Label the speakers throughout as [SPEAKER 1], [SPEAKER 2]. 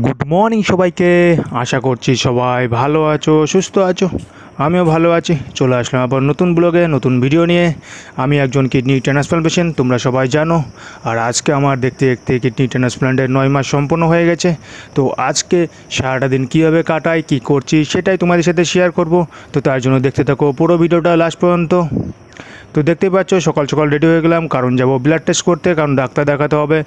[SPEAKER 1] Good morning সবাইকে। আশা করছি সবাই ভালো আছো, সুস্থ আছো। আমিও ভালো আছি। চলে আসলাম আবার নতুন ব্লগে নতুন ভিডিও নিয়ে। আমি একজন কিডনি ট্রান্সপ্লান্ট পেশেন্ট তোমরা সবাই জানো। আর আজকে আমার দেখতে দেখতে কিডনি ট্রান্সপ্লান্টের নয় মাস সম্পন্ন হয়ে গেছে। তো আজকে সারাটা দিন কীভাবে কাটাই, কী করছি, সেটাই তোমাদের সাথে শেয়ার করব। তো তার জন্য দেখতে থাকো পুরো ভিডিওটা লাস্ট পর্যন্ত। তো দেখতেই পাচ্ছ, সকাল সকাল রেডি হয়ে গেলাম। কারণ যাব ব্লাড টেস্ট করতে, কারণ ডাক্তার দেখাতে হবে,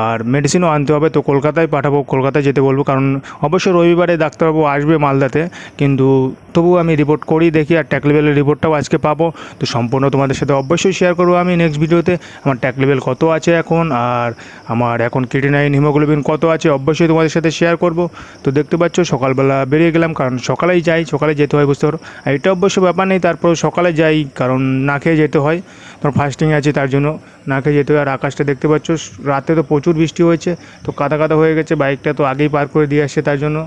[SPEAKER 1] আর মেডিসিনও আনতে হবে। তো কলকাতায় পাঠাবো, কলকাতায় যেতে বলব, কারণ অবশ্যই রবিবারে ডাক্তারবাবু আসবে মালদাতে। কিন্তু তবুও আমি রিপোর্ট করি দেখি, আর ট্যাক লেভেলের রিপোর্টটাও আজকে পাবো। তো সম্পূর্ণ তোমাদের সাথে অবশ্যই শেয়ার করব আমি নেক্সট ভিডিওতে আমার ট্যাক লেভেল কত আছে এখন, আর আমার এখন কিডিনাইন হিমোগ্লোবিন কত আছে, অবশ্যই তোমাদের সাথে শেয়ার করব। তো দেখতে পাচ্ছ, সকালবেলা বেরিয়ে গেলাম, কারণ সকালেই যাই, সকালে যেতে হয় বুঝতে পারো। এটা অবশ্য ব্যাপার নেই, তারপর সকালে যাই, কারণ না খেয়ে যেতে হয়। তোমার ফাস্টিং আছে, তার জন্য না খেয়ে যেতে হয়। আর আকাশটা দেখতে পাচ্ছ, রাতে তো প্রচুর বৃষ্টি হয়েছে, তো কাদা কাদা হয়ে গেছে বাইকটা তো আগেই পার করে দিয়ে আসছে, তার জন্য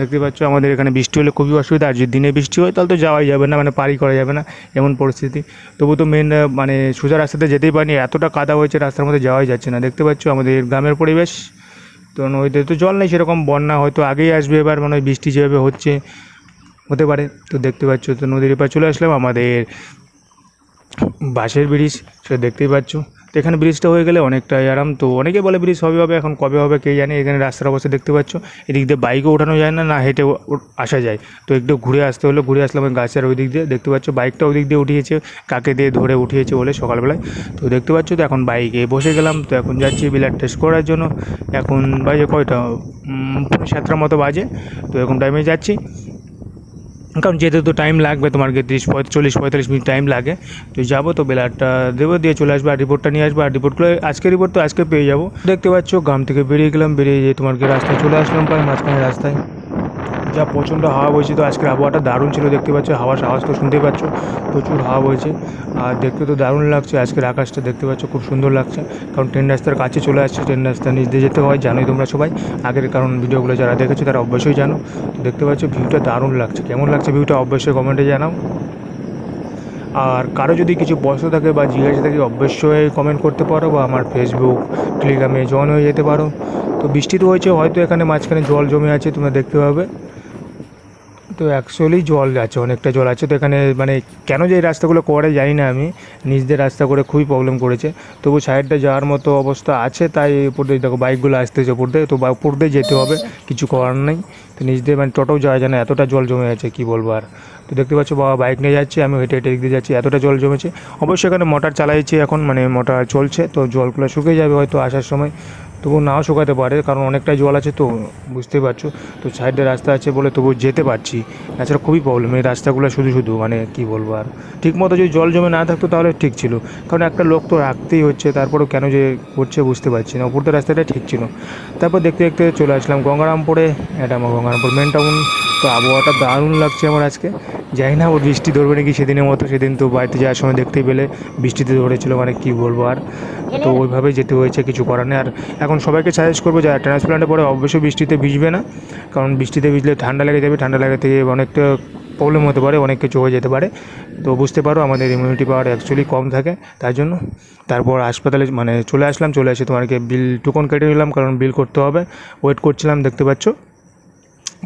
[SPEAKER 1] দেখতে পাচ্ছ আমাদের এখানে বৃষ্টি হলে খুবই অসুবিধা। আর যদি দিনে বৃষ্টি হয়, তাহলে তো যাওয়াই যাবে না মানে পারি করা যাবে না, এমন পরিস্থিতি। তবু তো মেন মানে সোজা রাস্তাতে যেতেই পারিনি, এতটা কাদা হয়েছে, রাস্তার মধ্যে যাওয়াই যাচ্ছে না। দেখতে পাচ্ছ আমাদের গ্রামের পরিবেশ। তো নদীতে তো জল নেই, সেরকম বন্যা হয়তো আগেই আসবে, এবার মানে বৃষ্টি যেভাবে হচ্ছে, হতে পারে। তো দেখতে পাচ্ছ, তো নদীর এপার চলে আসলাম আমাদের বাঁশের ব্রিজ সেটা দেখতেই পাচ্ছ। তো এখানে ব্রিজটা হয়ে গেলে অনেকটাই আরাম। তো অনেকে বলে ব্রিজ হবে হবে, এখন কবে হবে কে জানে, এখানে রাস্তার অবস্থা দেখতে পাচ্ছ। এদিক দিয়ে বাইকও ওঠানো যায় না না হেঁটে আসা যায়। তো একটু ঘুরে আসতে হলো, ঘুরে আসলাম গাছের ওই দিক দিয়ে, দেখতে পাচ্ছ বাইকটা ওই দিক দিয়ে উঠিয়েছে, কাকে দিয়ে ধরে উঠিয়েছে বলে সকালবেলায়। তো দেখতে পাচ্ছ তো এখন বাইকে বসে গেলাম, তো এখন যাচ্ছি ব্লাড টেস্ট করার জন্য। এখন বাজে কয়টা? সাতটার মতো বাজে। তো এরকম টাইমে যাচ্ছি। কারণ যেতে তো টাইম লাগবে তোমার তিরিশ চল্লিশ পঁয়তাল্লিশ মিনিট টাইম লাগে তো যাব তো বেলারটা দেবো দিয়ে চলে আসব আর রিপোর্টটা নিয়ে আসব আর রিপোর্টগুলো আজকে রিপোর্ট তো আজকে পেয়ে যাব দেখতে পাচ্ছ গ্রাম থেকে বেরিয়ে গেলাম, বেরিয়ে যেয়ে তোমার কি রাস্তায় চলে আসলাম প্রায় মাঝখানে রাস্তায়। যা প্রচণ্ড হাওয়া বইছে, তো আজকের আবহাওয়াটা দারুণ ছিল, দেখতে পাচ্ছ, হাওয়ার আওয়াজ তো শুনতেই পাচ্ছ, প্রচুর হাওয়া বইছে, আর দেখতে তো দারুণ লাগছে, আজকের আকাশটা দেখতে পাচ্ছ, খুব সুন্দর লাগছে, কারণ ট্রেন রাস্তার কাছে চলে আসছে, ট্রেন রাস্তা নিচ দিয়ে যেতে হয়, জানোই তোমরা সবাই, আগের কারণ ভিডিওগুলো যারা দেখেছ তারা অবশ্যই জানো তো দেখতে পাচ্ছ ভিউটা দারুণ লাগছে, কেমন লাগছে ভিউটা অবশ্যই কমেন্টে জানাও, আর কারও যদি কিছু প্রশ্ন থাকে বা জিজ্ঞাসা থাকে, অবশ্যই কমেন্ট করতে পারো, বা আমার ফেসবুক টেলিগ্রামে জয়েন হয়ে যেতে পারো, তো বৃষ্টি তো হয়েছে, হয়তো এখানে মাঝখানে জল জমে আছে, তোমরা দেখতে পাবে তো অ্যাকচুয়ালি জল আছে, অনেকটা জল আছে। তো এখানে মানে কেন যে এই রাস্তাগুলো করে জানি না আমি। নিজ দিয়ে রাস্তা করে খুবই প্রবলেম করেছে। তবু সাইডটা যাওয়ার মতো অবস্থা আছে, তাই উপর দিয়ে দেখো বাইকগুলো আসতেছে উপর দিয়ে। তো উপর দিয়ে যেতে হবে, কিছু করার নেই। তো নিজ দিয়ে মানে টোটোও যাওয়া যায় না, এতটা জল জমে আছে, কী বলব আর। তো দেখতে পাচ্ছ বাবা বাইক নিয়ে যাচ্ছি, আমি হেঁটে হেঁটে এগিয়ে যাচ্ছি, এতটা জল জমেছে। অবশ্যই এখানে মোটর চালাইছে এখন মানে মোটর চলছে, তো জলগুলো শুকিয়ে যাবে হয়তো আসার সময়। তবু নাও শুকাতে পারে, কারণ অনেকটাই জল আছে তো, বুঝতেই পারছ? তো সাইডে রাস্তা আছে বলে তবু যেতে পারছি। এছাড়া খুবই প্রবলেম এই রাস্তাগুলো শুধু শুধু মানে কি বলব আর। ঠিক মতো যদি জল জমে না থাকতো তাহলে ঠিক ছিল, কারণ একটা লোক তো রাখতেই হচ্ছে, তারপরেও কেন যে করছে বুঝতে পারছি না। উপর তো রাস্তাটা ঠিক ছিল। তারপর দেখতে দেখতে চলে আসলাম গঙ্গারামপুরে, এটা আমার গঙ্গারামপুর মেন টাউন তো আবহাওয়াটা দারুণ লাগছে আমার আজকে। জানি না, ও বৃষ্টি ধরবে নাকি সেদিনের মতো, সেদিন তো বাড়িতে যাওয়ার সময় দেখতেই পেলে বৃষ্টিতে ধরেছিল মানে কি বলব আর। তো ওইভাবেই যেতে হয়েছে, কিছু করার নেই। আর এখন সবাইকে সাজেস্ট করব যারা ট্রান্সপ্লান্টে পরে অবশ্যই বৃষ্টিতে ভিজবে না। কারণ বৃষ্টিতে ভিজলে ঠান্ডা লেগে যাবে, ঠান্ডা লাগা থেকে অনেকটা প্রবলেম হতে পারে, অনেক কিছু হয়ে যেতে পারে। তো বুঝতে পারো, আমাদের ইমিউনিটি পাওয়ার অ্যাকচুয়ালি কম থাকে, তার জন্য। তারপর হাসপাতালে মানে চলে আসলাম, চলে এসে তোমাকে বিল টুকন কেটে নিলাম, কারণ বিল করতে হবে। ওয়েট করছিলাম, দেখতে পাচ্ছ।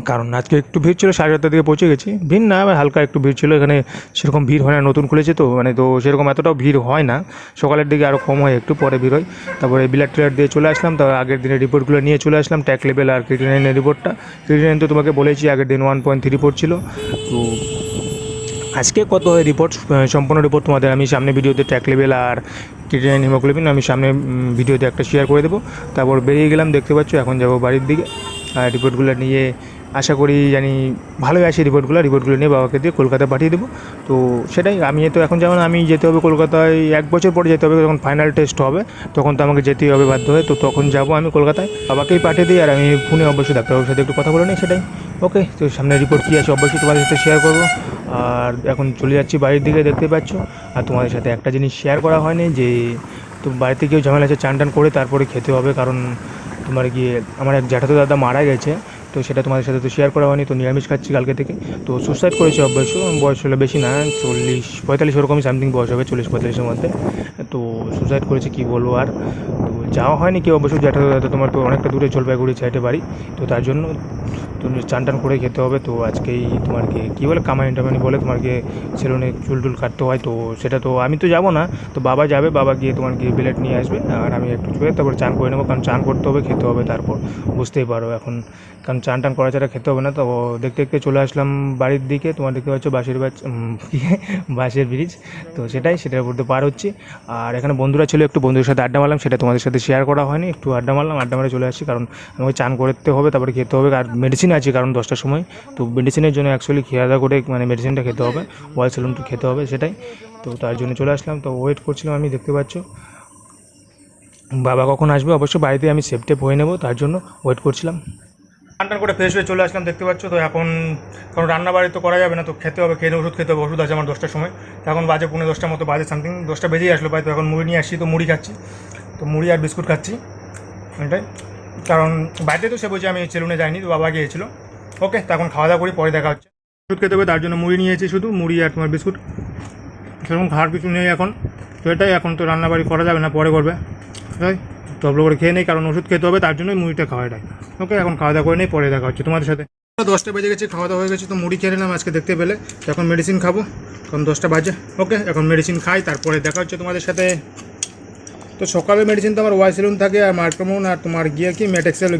[SPEAKER 1] কারণ আজকে একটু ভিড় ছিল, সাড়ে আটটার দিকে পৌঁছে গেছি। ভিড় না হালকা একটু ভিড় ছিল, এখানে সেরকম ভিড় হয় না, নতুন খুলেছে তো মানে তো সেরকম এতটাও ভিড় হয় না। সকালের দিকে আরও কম হয়, একটু পরে ভিড় হয়। তারপরে ব্লাড টিলার দিয়ে চলে আসলাম তার আগের দিনের রিপোর্টগুলো নিয়ে চলে আসলাম, ট্যাক লেভেল আর ক্রিটিনাইনের রিপোর্টটা। ক্রিটিনাইন তো তোমাকে বলেছি, আগের দিন ওয়ান পয়েন্ট থ্রি রিপোর্ট ছিল। তো আজকে কত হয় রিপোর্ট? সম্পূর্ণ রিপোর্ট তোমাদের আমি সামনে ভিডিওতে ট্যাক লেভেল আর ক্রিটিনাইন হিমোগ্লোবিন আমি সামনে ভিডিওতে একটা শেয়ার করে দেবো। তারপর বেরিয়ে গেলাম, দেখতে পাচ্ছ, এখন যাব বাড়ির দিকে। আর রিপোর্টগুলো নিয়ে আশা করি জানি ভালোই আসে রিপোর্টগুলো রিপোর্টগুলো নিয়ে বাবাকে দিয়ে কলকাতা পাঠিয়ে দেবো। তো সেটাই, আমি তো এখন যেমন আমি যেতে হবে কলকাতায়, এক বছর পরে যেতে হবে, যখন ফাইনাল টেস্ট হবে, তখন তো আমাকে যেতেই হবে বাধ্য হয়ে, তো তখন যাব আমি কলকাতায়। বাবাকেই পাঠিয়ে দিই, আর আমি ফোনে অবশ্যই ডাক্তারবাবুর সাথে একটু কথা বলে নিই, সেটাই। ওকে তো সামনে রিপোর্ট কী আছে অবশ্যই তোমাদের সাথে শেয়ার করব। আর এখন চলে যাচ্ছি বাড়ির দিকে, দেখতে পাচ্ছ। আর তোমাদের সাথে একটা জিনিস শেয়ার করা হয়নি, যে তো বাড়িতে কেউ ঝামেলা আছে চান টান করে তারপরে খেতে হবে, কারণ তোমার গিয়ে, আমার এক জ্যাঠাতো দাদা মারা গেছে তো সেটা তোমাদের সাথে তো শেয়ার করা হয়নি, তো নিরামিষ খাচ্ছি কালকে থেকে। তো সুসাইড করেছে অবশ্য, বয়স হলো বেশি না, চল্লিশ, পঁয়তাল্লিশ ওরকমই সামথিং বয়স হবে, চল্লিশ, পঁয়তাল্লিশের মধ্যে। তো সুসাইড করেছে কী বলব আর? তো যাওয়া হয়নি কেউ অবশ্য, যেটা তোমার তো অনেকটা দূরে জলপাইগুড়ি সাইডে বাড়ি। তো তার জন্য তো চান টান করে খেতে হবে। তো আজকেই তোমার কি কী বলে? কামাই টামানি বলে তোমার কি সেলুনে চুল টুল কাটতে হয়। তো সেটা তো আমি তো যাব না। তো বাবা যাবে, বাবা গিয়ে তোমার গিয়ে বিলেট নিয়ে আসবে। আর আমি একটু ছুঁয়ে তারপর চান করে নেব। কারণ চান করতে হবে, খেতে হবে তারপর। বুঝতেই পারো এখন। কারণ চান টান করা ছাড়া খেতে হবে না। তো দেখতে দেখতে চলে আসলাম বাড়ির দিকে। তোমার দেখতে পাচ্ছ বাঁশের বাঁশের ব্রিজ। তো সেটাই, সেটার উপর পার হচ্ছি। আর এখানে বন্ধুরা ছিল, একটু বন্ধুদের সাথে আড্ডা মারলাম। সেটা তোমাদের সাথে শেয়ার করা হয়নি। একটু আড্ডা মারলাম, আড্ডা মারে চলে আসছি। কারণ আমাকে চান করতে হবে, তারপরে খেতে হবে। আর মেডিসিন আছে কারণ দশটার সময়। তো মেডিসিনের জন্য অ্যাকচুয়ালি খেয়া দাওয়া করে মানে মেডিসিনটা খেতে হবে ওয়াল সেলুনটা খেতে হবে সেটাই। তো তার জন্য চলে আসলাম। তো ওয়েট করছিলাম আমি, দেখতে পাচ্ছ। বাবা কখন আসবে? অবশ্য বাড়িতে আমি সেফ টেপ হয়ে নেব, তার জন্য ওয়েট করছিলাম। টান করে ফ্রেশ হয়ে চলে আসলাম, দেখতে পাচ্ছ। তো এখন কারণ রান্না বাড়ি তো করা যাবে না, তো খেতে হবে, খেয়ে ওষুধ খেতে হবে, ওষুধ আছে আমার দশটার সময়। তো এখন বাজে পনেরো দশটার মতো, বাজে সামথিং দশটা বেজেই আসলো প্রায় তো এখন মুড়ি নিয়ে আসছি, তো মুড়ি খাচ্ছি। তো মুড়ি আর বিস্কুট খাচ্ছি। এটাই। কারণ বাড়িতে তো সে বলছে আমি সেলুনে যাইনি, তো বাবা গিয়েছিল। ওকে, তো এখন খাওয়া দাওয়া করি, পরে দেখা হচ্ছে। ওষুধ খেতে হবে, তার জন্য মুড়ি নিয়েছি শুধু, মুড়ি আর তোমার বিস্কুট। সেরকম খাওয়ার কিছু নেই এখন, তো এটাই এখন তো রান্নাবাড়ি করা যাবে না, পরে করবে। তাই তবলো করে খেয়ে নেই, কারণ ওষুধ খেতে হবে, তার জন্যই মুড়িটা খাওয়া এটাই। ওকে, এখন খাওয়া দাওয়া করে নেই, পরে দেখা হচ্ছে তোমাদের সাথে। দশটা বেজে গেছে, খাওয়া দাওয়া হয়ে গেছে, তো মুড়ি খেয়ে নিলাম আজকে দেখতে পেলে। এখন মেডিসিন খাব, কারণ দশটা বাজে। ওকে, এখন মেডিসিন খাই, তারপরে দেখা হচ্ছে তোমাদের সাথে। তো সকালে মেডিসিন তো আমার ওয়াই সেলুন থাকে আর মার্কমোন আর তোমার গিয়ে কি মেটেক্সেল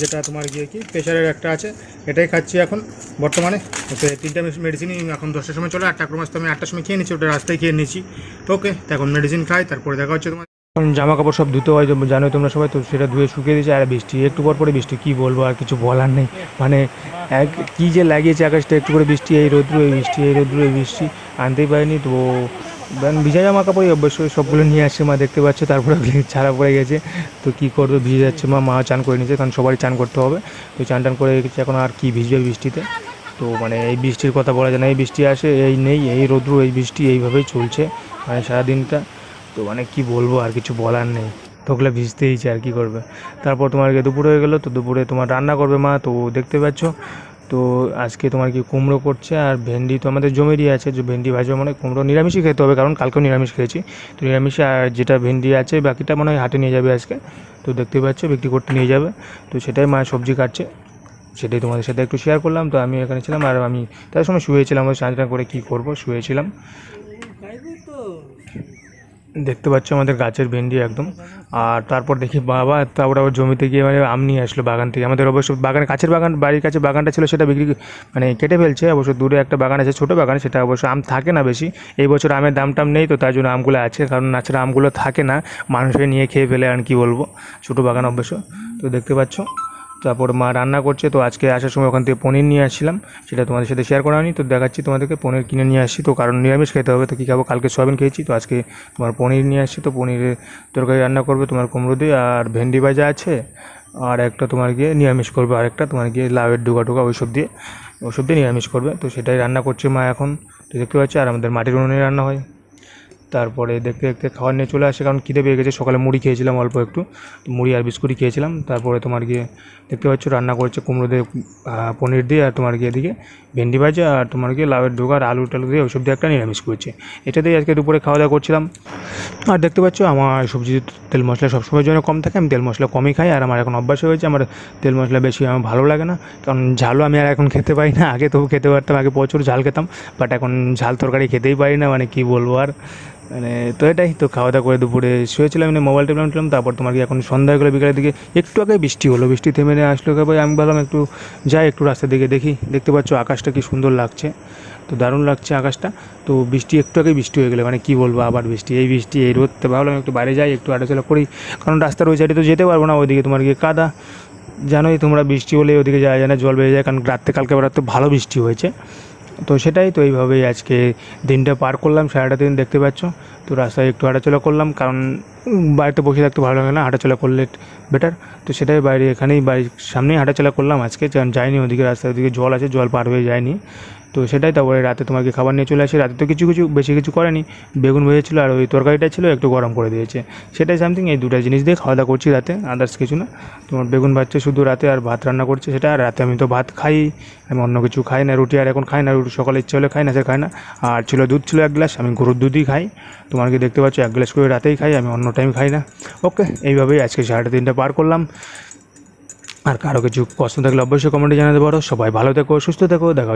[SPEAKER 1] যেটা তোমার গিয়ে কি প্রেশারের একটা আছে, এটাই খাচ্ছি এখন। বর্তমানে ওকে, তিনটা মেডিসিনই এখন দশটার সময় চলে, আটটা ক্রমাস তো আমি আটটার সময় খেয়ে নিচ্ছি, ওটা রাস্তায় খেয়ে নিচ্ছি। ওকে তো এখন মেডিসিন খাই, তারপরে দেখা হচ্ছে তোমার এখন জামা কাপড় সব ধুতে হয় জানোই তোমরা সবাই, তো সেটা ধুয়ে শুকিয়ে দিয়েছে, আর বৃষ্টি, একটু পর পরে বৃষ্টি, কী বলব, আর কিছু বলার নেই। মানে এক, কী যে লাগিয়েছে আকাশটা, একটু করে বৃষ্টি, এই রোদ্রু, এই বৃষ্টি, এই রোদ্রু, এই বৃষ্টি, আনতেই পারিনি, তো ভিজা জামা কাপড়ই অবশ্যই সবগুলো নিয়ে আসছে মা, দেখতে পাচ্ছ, তারপরে ছাড়া পড়ে গেছে। তো কী করবে, ভিজে যাচ্ছে মা মা চান করে নিয়েছে, কারণ সবারই চান করতে হবে। তো চান টান করে গেছে এখন আর কি ভিজবে বৃষ্টিতে? তো মানে এই বৃষ্টির কথা বলা যায় না, এই বৃষ্টি আসে, এই নেই, এই রোদ্রু, এই বৃষ্টি, এইভাবেই চলছে মানে সারাদিনটা। তো মানে কি বলব, আর কিছু বলার নেই। তোকলে ভিজতেইছে আর কি করবে? তারপর তোমার দুপুর হয়ে গেলো, তো দুপুরে তোমার রান্না করবে মা, তো দেখতে পাচ্ছ। তো আজকে তোমার কি কুমড়ো করছে আর ভেন্ডি তো আমাদের জমিরই আছে, যে ভেন্ডি ভাজবে মানে কুমড়ো নিরামিষই খেতে হবে, কারণ কালকেও নিরামিষ খেয়েছি। তো নিরামিষ আর যেটা ভেন্ডি আছে, বাকিটা মনে হয় হাটে নিয়ে যাবে আজকে। তো দেখতে পাচ্ছ, বিক্রি করতে নিয়ে যাবে। তো সেটাই মা সবজি কাটছে। সেটাই তোমাদের সাথে একটু শেয়ার করলাম। তো আমি এখানে ছিলাম আর আমি তার সময় শুয়েছিলাম, ওই স্নান করে কী করব, শুয়েছিলাম। দেখতে পাচ্ছ আমাদের গাছের ভেন্ডি একদম। আর তারপর দেখি বাবা, তারপর আবার জমিতে গিয়ে মানে আম নিয়ে আসলো বাগান থেকে। আমাদের অবশ্য বাগান, কাছের বাগান, বাড়ির কাছে বাগানটা ছিল, সেটা বিক্রি মানে কেটে ফেলছে। অবশ্য দূরে একটা বাগান আছে, ছোটো বাগান, সেটা অবশ্য আম থাকে না বেশি। এই বছর আমের দাম টাম নেই তো, তার জন্য আমগুলো আছে, কারণ নাছাড়া আমগুলো থাকে না। মানুষে নিয়ে খেয়ে ফেলে আর কি বলব, ছোটো বাগান অবশ্য। তো দেখতে পাচ্ছ তারপর মা রান্না করছে, তো আজকে আসার সময় ওখান থেকে পনির নিয়ে আসছিলাম। সেটা তোমাদের সাথে শেয়ার করা হয়নি, তো দেখাচ্ছি তোমাদেরকে, পনির কিনে নিয়ে আসছি। তো কারণ নিরামিষ খেতে হবে, তো কী খাব? কালকে সয়াবিন খেয়েছি, তো আজকে তোমার পনির নিয়ে আসছি। তো পনিরের তরকারি রান্না করবে তোমার কুমড়ো দিয়ে আর ভেন্ডি ভাজা আছে, আর একটা তোমার গিয়ে নিরামিষ করবে, আর একটা তোমার গিয়ে লাউয়ের ডুগা টুগা ওইসব দিয়ে ওইসব দিয়ে নিরামিষ করবে। তো সেটাই রান্না করছে মা এখন, তো দেখতে পাচ্ছি, আর আমাদের মাটির উনুনে রান্না হয়। তারপরে দেখতে দেখতে খাওয়ার নিয়ে চলে আসে, কারণ খিদে পেয়ে গেছে। সকালে মুড়ি খেয়েছিলাম অল্প একটু। মুড়ি আর বিস্কুটই খেয়েছিলাম। তারপরে তোমার গিয়ে দেখতে পাচ্ছ, রান্না করছে কুমড়ো দিয়ে পনির দিয়ে, আর তোমার গিয়ে এদিকে ভেন্ডি ভাজা, আর তোমার গিয়ে লাউয়ের ডোগা, আর আলু টালু দিয়ে ওইসব দিয়ে একটা নিরামিষ করছে। এটা দিয়ে আজকে দুপুরে খাওয়া দাওয়া করছিলাম। আর দেখতে পাচ্ছ, আমার সবজি তেল মশলা সবসময়ের জন্য কম থাকে, আমি তেল মশলা কমই খাই, আর আমার এখন অভ্যাস হয়েছে আমার তেল মশলা বেশি আমার ভালো লাগে না। কারণ ঝালও আমি আর এখন খেতে পারি না, আগে তবু খেতে পারতাম, আগে প্রচুর ঝাল খেতাম বাট এখন ঝাল তরকারি খেতেই পারি না মানে কী বলব আর। মানে তো এটাই তো খাওয়া দাওয়া করে দুপুরে শুয়েছিলাম এমনি মোবাইল টেবিল টিলাম তারপর তোমার কি এখন সন্ধ্যা হয়ে গেলো বিকালের দিকে, একটু আগে বৃষ্টি হলো, বৃষ্টি থেমে নিয়ে আসলো ভাই, আমি ভাবলাম একটু যাই একটু রাস্তার দিকে দেখি, দেখতে পাচ্ছ আকাশটা কি সুন্দর লাগছে, তো দারুণ লাগছে আকাশটা, তো বৃষ্টি, একটু আগে বৃষ্টি হয়ে গেলো মানে কি বলব আবার বৃষ্টি, এই বৃষ্টি, এই রোদতে ভাবলাম একটু বাইরে যাই, একটু হাঁটাচলা করি, কারণ রাস্তার ওই সাইডে তো যেতে পারব না, ওইদিকে তোমার গিয়ে কাদা, জানোই তোমরা বৃষ্টি হলে ওদিকে যাওয়া যায় না জল বেড়ে যায়, কারণ রাত্রে, কালকে বেড়াতে ভালো বৃষ্টি হয়েছে তো সেটাই তো এইভাবেই আজকে দিনটা পার করলাম, সারাটা দিন দেখতে পাচ্ছ। তো রাস্তায় একটু হাঁটাচলা করলাম, কারণ বাড়িতে বসে থাকতে ভালো লাগে না, হাঁটাচলা করলে বেটার তো সেটাই বাইরে এখানেই বাড়ির সামনেই হাঁটাচলা করলাম আজকে কারণ যাইনি ওদিকে রাস্তার ওদিকে জল আছে, জল পার হয়ে যায়নি। তো সেটাই তারপরে রাতে তোমাকে খাবার নিয়ে চলে আসি, রাতে তো কিছু কিছু বেশি কিছু করেনি। বেগুন ভেজেছিলো আর ওই তরকারিটা ছিল, একটু গরম করে দিয়েছে। সেটাই সামথিং এই দুটো জিনিস দিয়ে খাওয়া দাওয়া করছি রাতে আদার্স কিছু না। তোমার বেগুন ভাজছে শুধু রাতে আর ভাত রান্না করছে সেটা, আর রাতে আমি তো ভাত খাই, আমি অন্য কিছু খাই না, রুটি আর এখন খাই না, রুটি সকালে ইচ্ছে হলে খাই না, সে খাই না। আর ছিল দুধ ছিল এক গ্লাস, আমি গরুর দুধই খাই। তোমার কি দেখতে পাচ্ছ, এক গ্লাস করে রাতেই খাই, আমি অন্য কোনোটাই আমি খাই না। ওকে এইভাবেই আজকে সাড়ে তিনটা পার করলাম। আর কারও কিছু প্রশ্ন থাকলে অবশ্যই কমেন্টে জানাতে পারো। সবাই ভালো থেকো, সুস্থ থেকো, দেখা হচ্ছে